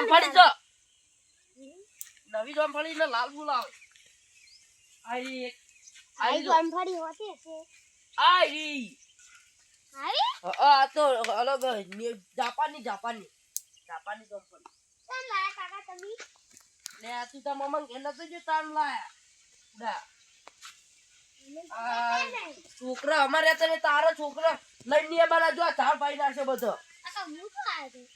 જામફળી છે. નવી જામફળી ને લાલ ગુલાબ. આઈ આઈ જો. ગમફળી હોતી છે આઈ આવી? આ તો અલગ જાપાની જાપાની જાપાનની જામફળી. કોણ લાયા કાકા તમે? લે આ તું તાર મમ્મા ઘેર નતો જો તાન લાયા. તો નહીં. છોકરા અમારે તારા છોકરા લઈને બાલા જો ચાર ભાઈ ના છે બધો. હું તો આવ્યો.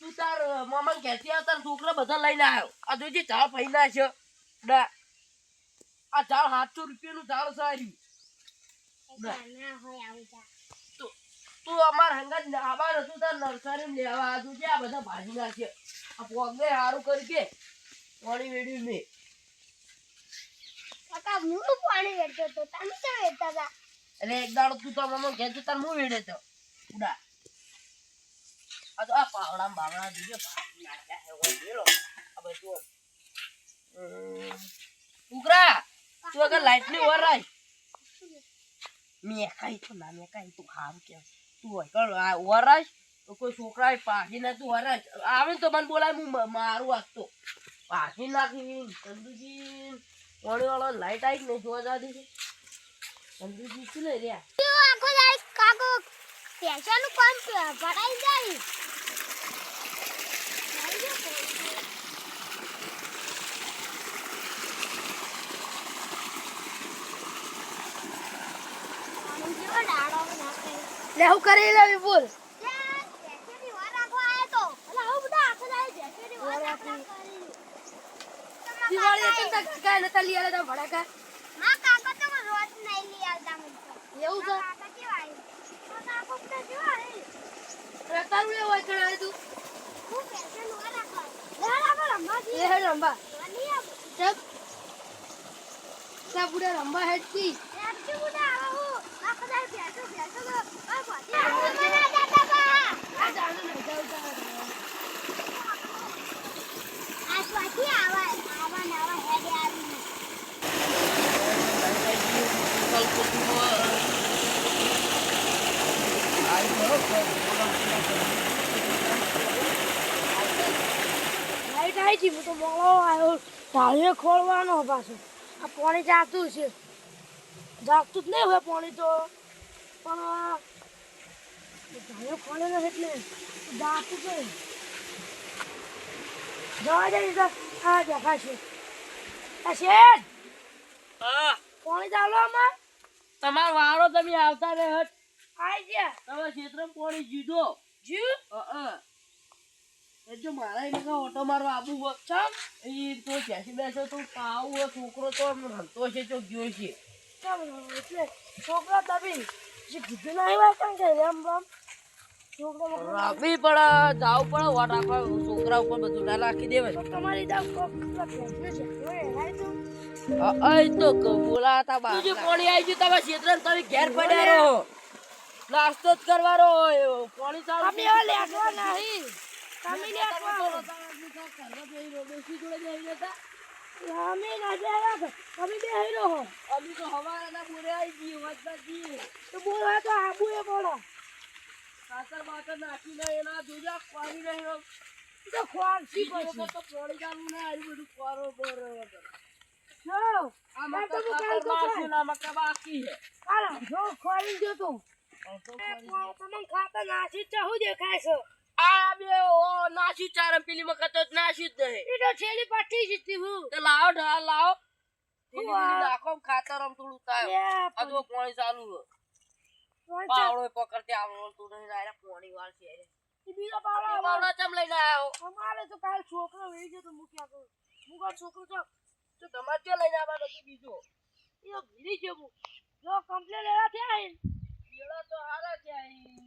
તો તું તાર મામા ઘેરથી આવતા છોકરા બધા લઈને આવ્યો આ જોજે ઝાડ પાઈ છે ડા. આ ઝાડ સાતસો રૂપિયાનું ઝાડ સાર્યું તું તું અમાર હંગા આવા નતું તાર નર્સરી લેવા આ જોજે આ બધા ભાજી છે. આ પોગને સારું કરી કે પાણી વેડ્યું મેં કાકા હું તો પાણી વેડતો હતો તમે ક્યાં વેડતા હતા? અરે એક દાડો તું તો મામા ઘેર તાર હું વેડે તો? ઉડા આ તો આ પાવડા બાવડા ભાજી નાખ્યા હે ઓય વેલો. આ બધું છોકરા તું અગર લાઈટની ઓર રાખ. મેં ખાઈ તો ના મેં કાઈ તું ખારું કે તું હોય કર આ ઓર રાખ, તો કોઈ છોકરા પાછી ના તું રાખ. આવે તો મને બોલાય, હું મારું વાગતો પાછી નાખી ચંદુજી ઓળી વાળો લાઈટ આવી ને જોવા જાતી છે ચંદુજી શું લઈ રહ્યા? આખો દાડો કાકો પૈસાનું કામ ભરાઈ જાય. લે હું કરી લેવી બોલ દિવાળી ને તો નતા લઈ તા એવું છે? લેવું હોય કણ આવે તું? એ હેડ રંબા ચપ સા બુડા રંબા હેડ કી લાઈટ આવી હતી હું તો મોળો આવ્યો ઢાળીએ ખોલવાનો પાછો આ પાણી જાતું છે. જાગતું જ નહીં હોય પાણી તો. પણ ગાયો ખોલે ને એટલે જાતું છે જવા દે તો આ દેખાશે આ શેઠ પાણી ચાલો આમાં. તમારો વાળો તમે આવતા રહે હટ. આઈ ગયા. તમે ક્ષેત્ર પાણી જીધો. જીવ? જો મારા એને ઓટો મારવા આબુ હો. ચમ. એ તો બેસી બેસો તો પાવું છોકરો તો રમતો છે તો ગયો છે એટલે છોકરા દબી જે કીધું કેમ કે પણ વોટ આપવા છોકરા ઉપર બધું ના નાખી દેવાય. તમારી દાવ તો અય તો ક- બોલાતા બા પાણી આવી ગયું તમે ક્ષેત્ર તમે ઘેર પડ્યા રહો. નાસ્તો જ કરવાનો પાણી ચાલુ અમે હવે લેટવા નહીં તમે લેટવા અમે જાય તમે બે હીરો હો. અમે તો હવાના બોરે આવી ગઈ જઈએ તો બોલવા તો આબુ એ બોલો. ખાતર બાતર નાખીને એના જોજા પાણી નહીં તો ખોરશી બીજી તો પાણી ચાલુ ના આવ્યું બધું ખોરો બોરો જો આ આ મકા હું ખાતર તો નાખ્યું મકા બાકી છે. કાલા જો ખોરી જો તું. આ તો એ ખોરી પણ તમને ખાતા નાસી ચાહું દેખાય છે? આ બે ઓ નાસી ચાર પેલી મકા તો નાસી જ નહીં. એ તો છેલી પાટી જીતી હું. તો લાવો ઢાળ લાવો. નાખો ખાતર આમ થોડું થાય. આ તો પાણી ચાલુ છે પાવડો પકડતે આવડતું નહીં ડાયરેક્ટ પાણી વાળ છે બીજો પાવડો પાવડો ચમ લઈને આવ્યો? અમારે તો કાલ છોકરો વેઈ ગયો તો મૂક્યા તો હું છોકરો તો તો તમારે ક્યાં લઈને આવવાનો હતો બીજો? એ તો ભીરી હું. જો કમ્પ્લેન એના થયા પેલા તો હારા છે અહીં.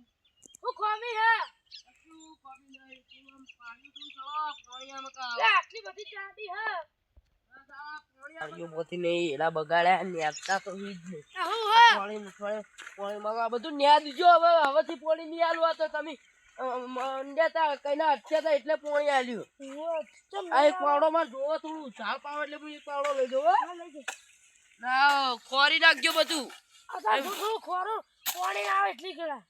હું ખોમી હે. બધી ન્યા દીજો હવે હવેથી પાણી નહીં આલવા તો તમે મંડ્યા કઈ અટક્યા એટલે પોણી આલ્યું. આ એક પાવડો માં જોવો થોડું ઝાડ પાવ એટલે હું એક પાવડો લઈ જવો. ના ખોરી નાખજો બધું. ખોરું પોણી આવે એટલી કરા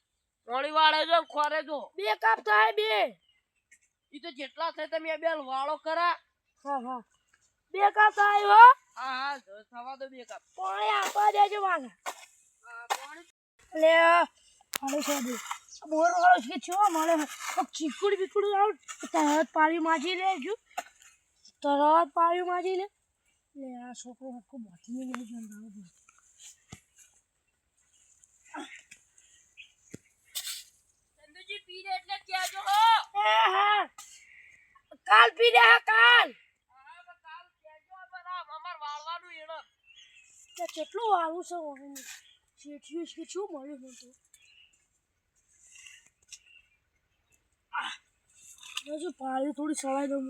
પાણી વાળે જો ખોરે જો. બે કાપ થાય બે. ઈ તો જેટલા થાય તમે બે વાળો કરા. હા હા. બે કાપ થાય હો. હા હા જો થવા દો બે કાપ. પાણી આપવા દેજો મને એટલે હાલો સાહેબ બોર વાળો છે છો મારે? ચીકુડ બીકુડ આવ. તરત પાણી માજી લેજો તરત પાણી માજી લે. લે આ છોકરો આખો બાકી લઈ જવાનું ચંદુજી પી લે એટલે કહેજો હો? એ હા. કાલ પીડે હા કાલ. હા કાલ કહેજો બરાબર અમાર વાળવાનું એનો તો કેટલું વાળું છે વાળું શેઠિયું છે શું મળ્યું મને તો? હજુ પાણી થોડી સળાઈ દઉં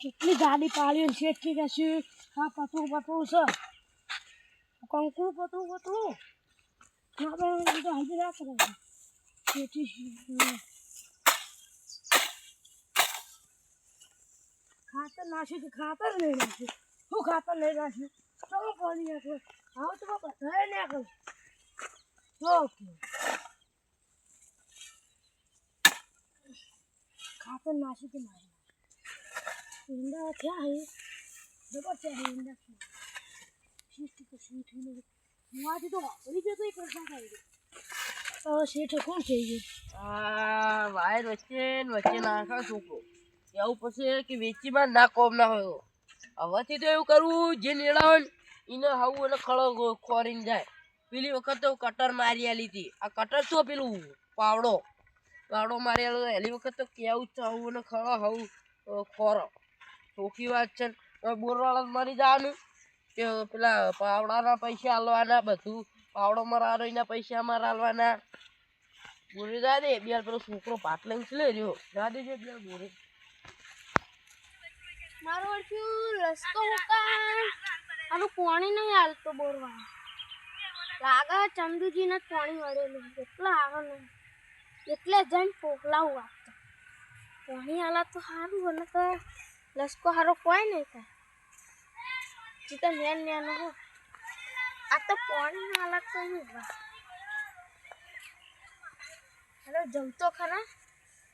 કેટલી ગાડી પાડી શેઠી કે છે? હા પતરું પતરું છે. કંકુ પતરું પતરું ના પણ તો હાજર શેઠી હમ. ખાતર નાખ્યું ખાતર નહીં નાખ્યું. શું ખાતર નહીં નાખ્યું? ચલો, પાણી નાખ્યું હવે તો બધાએ નાખ્યું ઓકે. ખાતર નાખ્યું કે નહીં? ઈંડા થયા જબર થયા હે ઈંડા તો શીઠ ને માથી તો વાપરી જતો એ કરતા થાય હવે શેઠ કોણ થઈ ગયું આ વાયર વચ્ચે વચ્ચે નાખા છોકરો. એવું પછી કે વેચીમાં ના કોમ ના હોય. હવેથી તો એવું કરવું, જે નેડા હોય એને હવું એને ખળો ખોરીને જાય. પેલી વખત કટર મારી આલી આ કટર શું પેલું? પાવડો. પાવડો મારી આલો એલી વખત તો કેવું જ છે હાવું અને ખળો હાવું ખોરો. ચોખ્ખી વાત છે બોરવાળા મરી જવાનું કે પેલા પાવડાના પૈસા હાલવાના બધું પાવડો મરારો એના પૈસા મારા હાલવાના બોરે જા દે બે પેલો છોકરો પાટલે ઉછલે રહ્યો. જા દે છે બે બોરે મારો અડધું રસ્તો મુકા આનું પાણી નહીં હાલતો બોરવા લાગે ચંદુજીને પાણી વળેલું એટલા આવે ને એટલે જઈને પોકલાવું આપતો પાણી હાલા તો સારું, અને તો લસકો સારો કોઈ નહીં થાય. જે તો નેન નેનો હો આ તો પાણી હાલત તો નહીં હેલો, જમતો ખરા?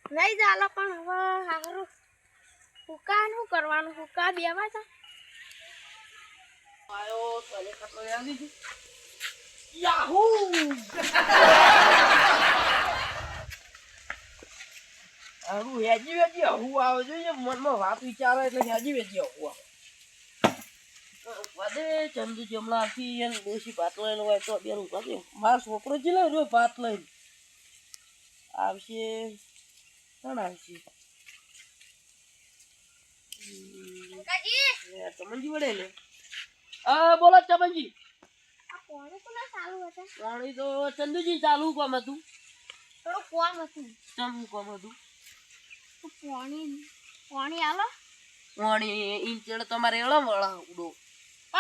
નહીં ચાલે પણ હવે સારું હુકા શું કરવાનું? હુકા બેવા તા આયો, તને ખાટલો આવી ગયો. યાહૂ! આવું હેજી વેજી હવું આવે જોઈએ મનમાં વાત વિચારે એટલે હેજી વેજી હવું આવે. વધે ચંદુ જમલા આખી એને ડોશી ભાત લઈને હોય તો બે રૂપા દે મારો છોકરો ચીલે રહ્યો ભાત લઈને. આવશે કોણ આવશે? ચમનજી વડે લે. હા બોલો ચમનજી. આ પાણી તો ચાલુ હતા પાણી તો ચંદુજી ચાલુ કોમ હતું. થોડું કોમ હતું. ચમ કોમ હતું? પાણી પાણી આલો. પાણી ઇંચેડ તમારે એળો વળા ઉડો.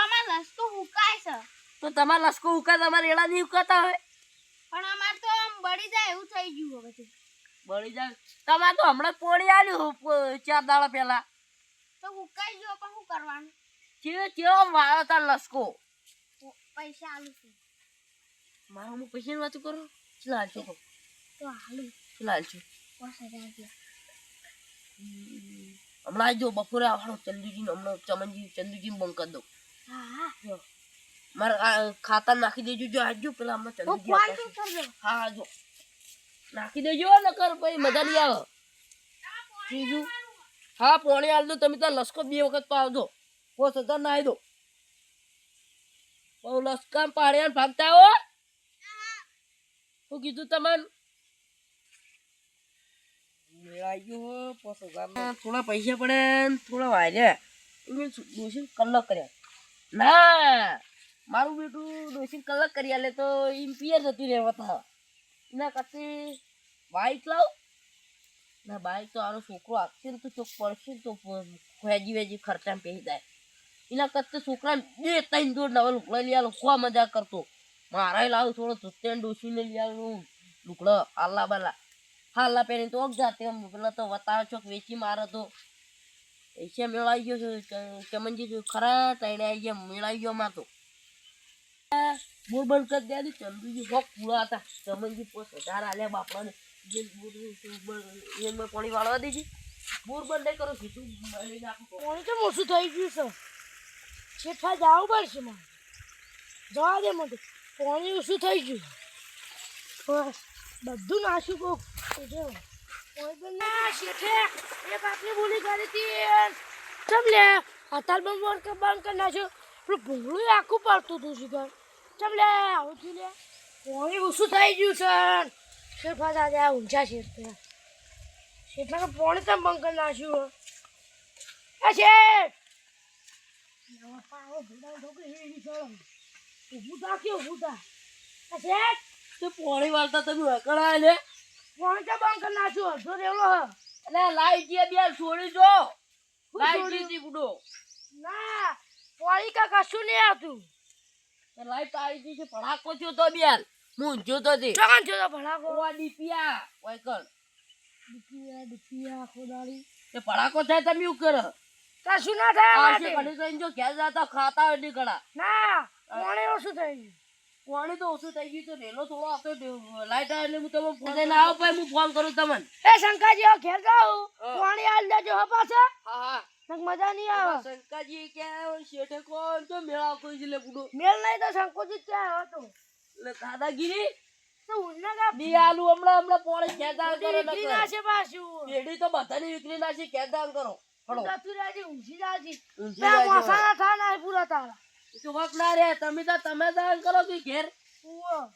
અમાર લસકો હુકાય છે. તો તમારા લસકો હુકાય તમારે એળા નહીં હુકાતા હવે? પણ અમાર તો આમ બળી જાય એવું થઈ ગયું હવે. બળી જાય. તમારે તો હમણાં પાણી આવ્યું ચાર દાડા પહેલા. તો હુકાઈ ગયો પણ શું કરવાનું? કેવો કેવો વાળો તાર લસકો? પૈસા આલું છું. મારા હું પૈસાની વાત કરું? ચલા હાલશો કહો. તો હાલું. ચલા હાલશો. પાંચ હજાર હમણાં જો બપોરે આવવાનો ચંદુજી હમણાં ચમનજી ચંદુજી બંધ કરી દો હા હા જો મારે ખાતા નાખી દેજો જો આજુ પેલા તો છે. કરજો હા જો નાખી દેજો નકર પછી મજા નહીં આવે બીજું હા પોણી દો તમે ત્યાં લસકો બે વખત પાવજો પોસ હજાર ના દો બહુ લસકા પાડ્યા ભાગતા હો શું કીધું તમને મેળાઈ ગયો પોસ હજાર થોડા પૈસા પડે ને થોડા વાર્યા ડોસી કલાક કર્યા ના, મારું બેટું ડોસી કલાક કરી આલે તો એમ પિયર જતી રહેવા તા એના કરતી બાઈક લાવ? ના, બાઈક તો આનો છોકરો આપશે ને તો ચોક પડશે ને તો વેજી વેજી ખર્ચામાં પહેરી જાય. એના કરતા છોકરા બે ત્રણ દોડ નવા લુકડા લઈ આલો, ખોવા મજા કરતો. મારા લાવું થોડો ધોતેન ડોસીને લઈ આવું લુકડો આલ્લા બાલા. હાલા પહેરી તો જાતે પેલા તો વતાવે ચોક વેચી મારે તો. પૈસા મેળાઈ ગયો છે ચમનજી ખરા ટાઈણે આવી ગયા મેળાઈ ગયો માં તો. બોર બંધ કરી દે ચંદુજી હોક પૂરા હતા. ચમનજી પોસ હજાર આલ્યા બાપડાને. જે બોર પાણી વાળવા દેજે બોર બંધ કરો નાખું પાણી તો મોટું થઈ ગયું છે? છેઠા જવું પડશે મારે. જવા દે મને. પાણી ઓછું થઈ ગયું. બધું નાશું ના શેઠે એક આટલી બોલી કરી હતી. ચમ લે હાથાલ બંધ બંધ કરી નાખ્યો પેલું આખું પડતું હતું શિખર ચમ લે આવું થયું લે. પાણી ઓછું થઈ ગયું છે. શેઠા દાદા ઊંચા શેઠ શેઠા તો પાણી કરી નાખ્યું એ શેઠ ઊભું થા કે ઊભું થા? વાળતા તમે હકડા લે પાણી તો બંધ કરી નાખ્યું? અડધો રેવલો હ. એટલે લાઈટ જે બે છોડી જો લાઈટ છોડ્યું? જીતી ના પાણી કા કશું નહીં આવતું. લાઈટ આવી ગઈ છે ભડાકો થયો તો હું ચોકન ડીપિયા વાયકલ ભડાકો? તમે એવું કરો. કશું ના થાય જો ઘેર જતા ખાતા હોય ઘડા ના ઓછું થઈ ગયું. પાણી તો ઓછું થઈ ગયું તો રેલો થોડો આવતો લાઈટ આવે એટલે હું ફોન આવો પછી હું ફોન કરું તમને. એ શંકાજી ઘેર જાઉં પાણી આલ દેજો હો પાછા. હા હા. મજા નહીં આવે. શંકાજી ક્યાં શેઠે કોણ? તો મેળા કોઈ છે લે બુડો. મેળ નહીં તો શંકોજી ક્યાં એટલે દાદાગીરી. તો ઉન્ના આલુ હમણાં હમણાં પોણે ખેદાન કરો વિકરી. નાશે પાછું. પેઢી તો બધાની વિકરી નાખી ખેદાન કરો. હળો. ઊંઘી જાજી ઊંઘી ત્યાં મોસાના થા ના પૂરા તારા. તો ના રે તમે તો તમે દાન કરો કે ઘેર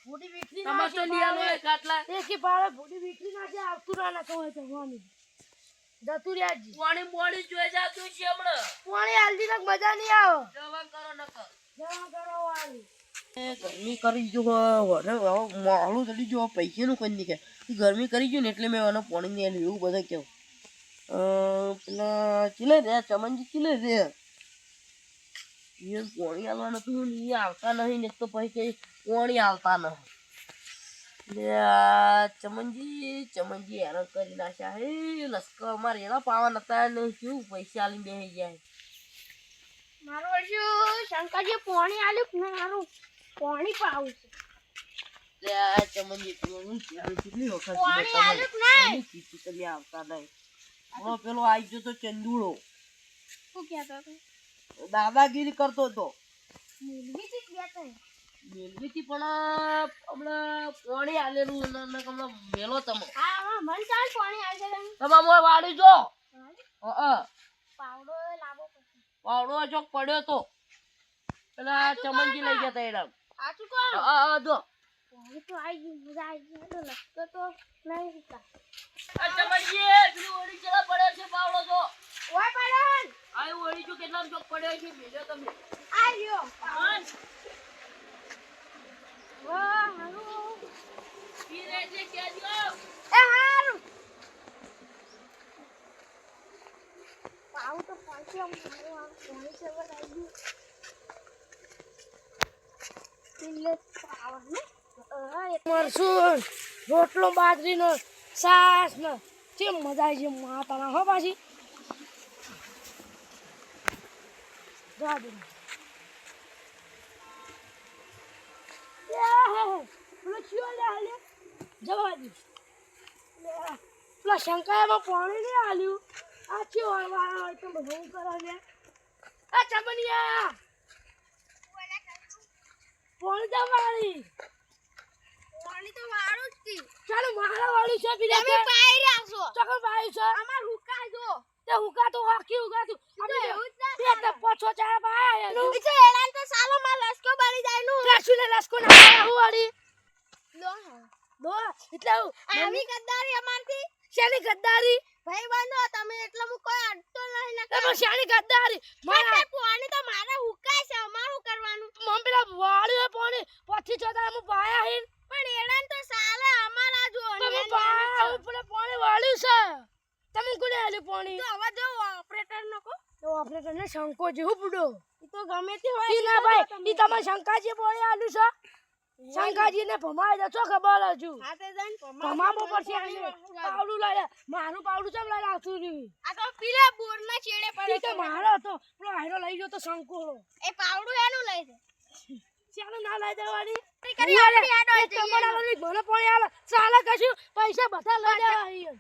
ફૂટી વિકરી તમાર તો લઈ એક આટલા એકી પાળે ફૂટી વિકરી નાખે આવતું ના ના કહે તો વાની દતુરાજી પાણી બોડી જોઈ જાતું છે હમણાં. પાણી નક મજા નહીં આવે. જવા કરો નકર. જવા કરો વાળી ગરમી કરી જો વરે માળું ચડી જો પૈસાનું કોઈ નહીં કે ગરમી કરી ગયું ને એટલે મેં આનો પાણી નહીં એવું બધા કેવું પેલા ચીલે રે ચમનજી ચીલે રે? એ પાણી આલવાનું હતું એ આવતા નહીં ને તો પછી કઈ કોણી આવતા નહીં. ચમનજી ચમનજી હેરાન કરી નાખ્યા હે લશ્કર અમારે એના પાવા નતા ને કેવું પૈસા આલીને બે જાય મારું વર્ષું શંકરજી પોણી આલ્યું ને મારું? પોણી પાવું છે. ચમનજી તમે કેટલી વખત? તમે આવતા નહીં? પેલો આવી ગયો તો ચંદુડો. શું કહેતો હતો? દાદાગીરી કરતો હતો. મૂલવીથી પણ હમણાં પાણી આલેલું હમણાં મેલો તમે. જાય મોય વાળી જો. પાવડો ચોક પડ્યો તો. પેલા ચમનજી લઈ ગયા તા એના. જો. પાણી તો આવી ગયું ગઈ તો નહીં. ચમનજી પેલી ચલા પડ્યો છે પાવડો તો ઓય આ ઓળી જો કેટલા ચોક પડ્યો છે મેલ્યો તમે આવ્યો વાહ હારું. પી રે કેજો એ હારું. પાવું તો પાછી આમ મારું આમ પાણી સેવર આવી ગયું ને? મરસું રોટલો બાજરીનો સાસ ને. કેમ મજા આવી છે માતાના હો પાછી? ચિયો લે હાલે જવા દે. પેલા શંકાયામાં પાણી નહીં હાલ્યું. આ ચિયો વાળા હોય તો બધું કરે છે આ ચમનિયા પાણી તો મારી પાણી તો વાળું જ ચાલો મારા વાળું છે બીજા તમે પાઈ રહ્યા છો ચકર ભાઈ છે. અમાર હુકા જો. તે હુકા તો હાકી હુકા તું અમે એવું જ ના બે તે પછો ચાર ભાઈ નું ઈચે એલાન તો સાલો માં લસકો બળી જાય નું. રાસુ ને લસકો ના હું વાળી લો દો? એટલે હું આવી ગદ્દારી અમારથી? શાની ગદ્દારી? ભાઈ બંધો તમે એટલે હું કોઈ અડતો નહીં ને તમે શાની ગદ્દારી? મારા પાણી તો મારે હુકાય છે અમારું કરવાનું. મમ પેલા વાળી પાણી. પછી ચોથા હું પાયા હિન પણ એડાન તો સાલે અમારા જો તમે પાયા હું પેલા પાણી વાળ્યું છે. તમે કોને આલ્યું પાણી? તો આવા જો ઓપરેટર નો કો તો આપણે ને શંકો જેવું બુડો ઈ તો ગમે તે હોય ઈ ના ભાઈ ઈ તમે શંકાજી પાણી આલુ છે? શંકાજી ને ભમાય દે છો ખબર હજુ? હા તે જન ભમાબો પડશે આને. પાવડું લાય મારું પાવડું ચમ લાય આવતું રહ્યું? આ તો પીલા બોર ના છેડે પડે તો મારો હતો. પેલો હાયરો લઈ ગયો તો શંકો. એ પાવડું એનું લઈ દે ચાલો ના લઈ દેવાની? કરી આપણી આડો તમારા મને પણ આલે. ચાલે કશું? પૈસા બધા લઈ બેન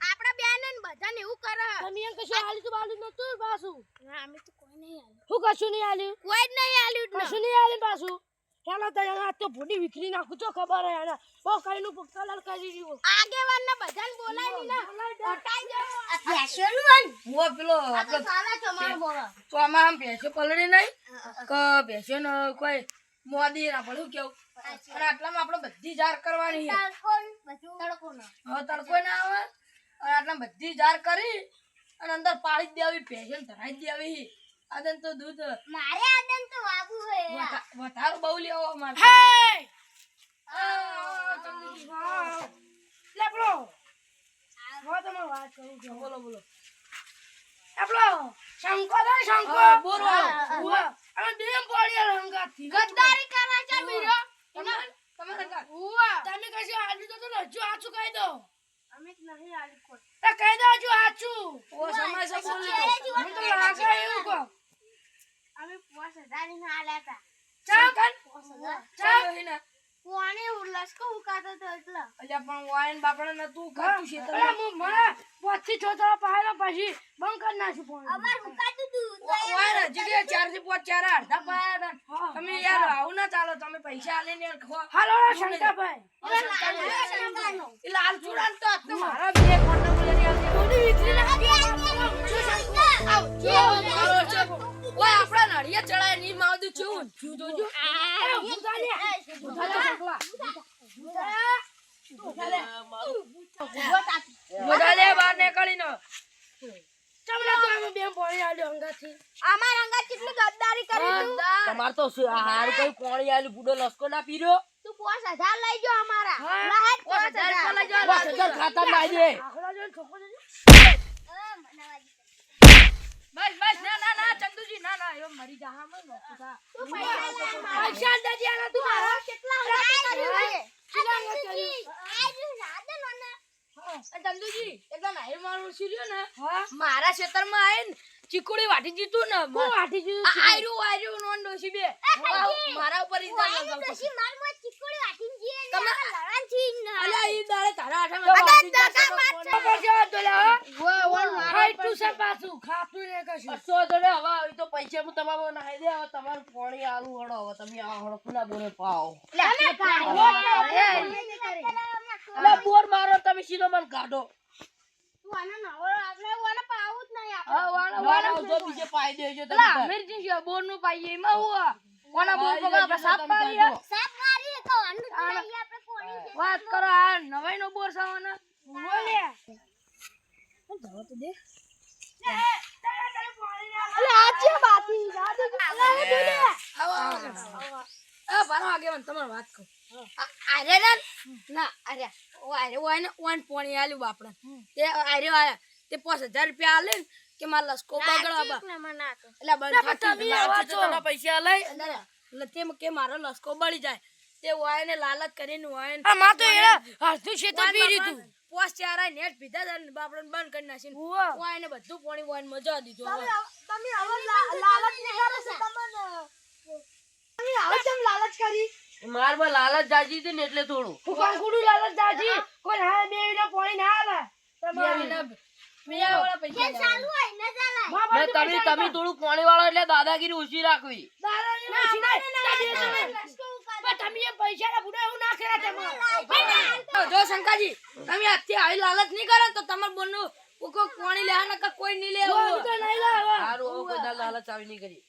ને એવું કરે. તમે એમ કશું આલી તો બાલી નતું પાછું? ના અમે તો કોઈ નહીં આલ્યું. હું કશું નહીં આલ્યું? કોઈ જ નહીં આલ્યું કશું નહીં આલ્યું પાછું? ચાલો તો આ તો ભૂડી વિખરી નાખું તો ખબર હે એને. બહુ કઈનું કલર કરી દીધું. આગેવાન ને બધાને બોલાવી ને. હટાઈ દેવો હું પેલો મો પેલો આપણો સાલા તમારો બોલા તો આમ ભેસે પલડી નહીં કે ભેસે ન કોઈ મોદી ના પડ્યું કેવું? અને આટલામાં આપણે બધી જાર કરવાની છે. તડકો ના હવે તડકો ના આવે? અને આટલા બધી જાર કરી અને અંદર પાડી જ દેવી ને ધરાઈ દેવી. આદન તો દૂધ મારે આદન તો વાગુ હે. વધારે બહુ લેવો અમારે હે! લે તમે વાત કરું છું. બોલો બોલો. એ પેલો. શંકર હે શંકર હા, ઉવા. અમે બેમ પડી ગદ્દારી કરે છે? ઉવા. તમે કશું આલ્યું તો તો હજુ આછું કહી દો. અમે નહીં આલ્યું કોઈ. એ કહી દો હજુ આછું ઓ સમય સે બોલ. લીધો. મને તો લાગે એવું કહો. અમે પાંચ હજાર ના આલ્યા ચાલ હતા પાંચ હજાર. ચાલો. હિના. કોણે લસકો ઉકાતો તો એટલે અલ્યા પણ વાઈન બાપડા ને તું ખાતું છે અરે હું મને પછી છોતરા પાડ્યા પછી બંધ કરી નાખ્યું ફોન અમાર ઉકાતું તું વાઈન હજી ચારથી પાંચ ચાર અડધા પાયા તમે યાર આવું ના ચાલો તમે પૈસા આલીને યાર હાલો શંકરભાઈ એ લાલ ચૂડાન તો આજ મારા બે કોન્ટા બોલે આવતી થોડી ના ચાલો. ઓય આપણા નળિયા ચડાયની માવદું ચેવું ઊંચું જોજો અરે ભૂતા લે. ભૂતા લે. છોકરા. બધા લે. બહાર નીકળી નો તમને તો અમે બેમ પોણી આલ્યો અંગાથી. અમાર અંગા કેટલી ગદ્દારી કરી તું? તમાર તો હાર કઈ કોણી આલ્યો બુડો લસકો ના પીરો તું પાંચ હજાર લઈ જો અમારા. હા. લાહેટ પાંચ પાંચ હજાર હજાર. લઈ જાઓ. પાંચ હજાર ખાતા ના દે આખલા જોઈને છોકરો જોઈને બસ બસ ના ના ના એવો મરી જાહા મન થા. તું પૈસા લે મારા પૈસા. દે દિયાના તું મારા કેટલા કર્યું? છે ચંદુજી એકદમ નાઈ મારું સીર્યો ને. હા? મારા ખેતરમાં આવીને ચીકુડી વાટી જીતું ને હું વાટી જીતું આયરું આયરું નોન ડોસી બે મારા ઉપર ઇલ્ઝામ લગાવ દોશી માર મો ચીકુડી વાટી જીએ ને તમે- લડાનથી ને અલે ઈ દાડે તારા આઠા માં વાટી દગા જશે તો મારશે. કોણ? પૈસા તો લે હો વો વો ખાઈ તું છે પાછું ખાતું ને કશું સો તો લે, હવે આવી તો પૈસા હું તમારો નાહી દે હવે તમારું પાણી આલુ હડો હવે તમે આ હડો ખુલ્લા બોલે પાઓ લે બોર મારો તમે સીધો મને કાઢો તું નવો આપણે ઓને પાવું જ નહીં આપણે. હા વાળા વાળા બીજે પાઈ દેજો તમે અમીરજી છે બોરનું પાઈએ એમાં હું કોના બોર પર આપણે સાપ પાડીએ સાપ તો આનું જ આપણે કોણી વાત કરો આ નવાઈ નો બોર સાવાના બોલે. અલે આજે બાતી દાદી અલે દુલે આવો આવો આ ભારો આગેવાન તમારે વાત કહું આ- ના અરે આરે. ઓ આરે ઓ ઓન પોણી આલ્યું આયા તે 5000 રૂપિયા આલે ને કે માર લસકો બગડવા ના એટલે બંધ તમે. તને પૈસા લઈ. એટલે કે મારો લસકો બળી જાય. તે વાયને લાલચ કરીને વાયને ને માં તો એડા હરતું છે પી રીતું પોસ ચારા નેટ પીધા તા ને બંધ કરી નાખીને ઉવા વાયને બધું પોણી વાયને મજા દીધું હવે. તમે હવે લાલચ ને કરો છો તમને. તમે હવે કેમ લાલચ કરી. મારમાં લાલચ જાજી હતી ને એટલે થોડું. હું કંકુડું લાલચ દાજી કોઈ હા બે વિના પાણી ના આલે તમારે તમે તમે થોડું પોણી વાળો એટલે દાદાગીરી ઓછી રાખવી. જો શંકાજી તમે અત્યારે આવી લાલચ નહીં કરો તો તમારે બોલનું કોઈ પાણી લેવા કોઈ નહીં લેવું. સારું કોઈ લાલચ આવી નહીં કરી.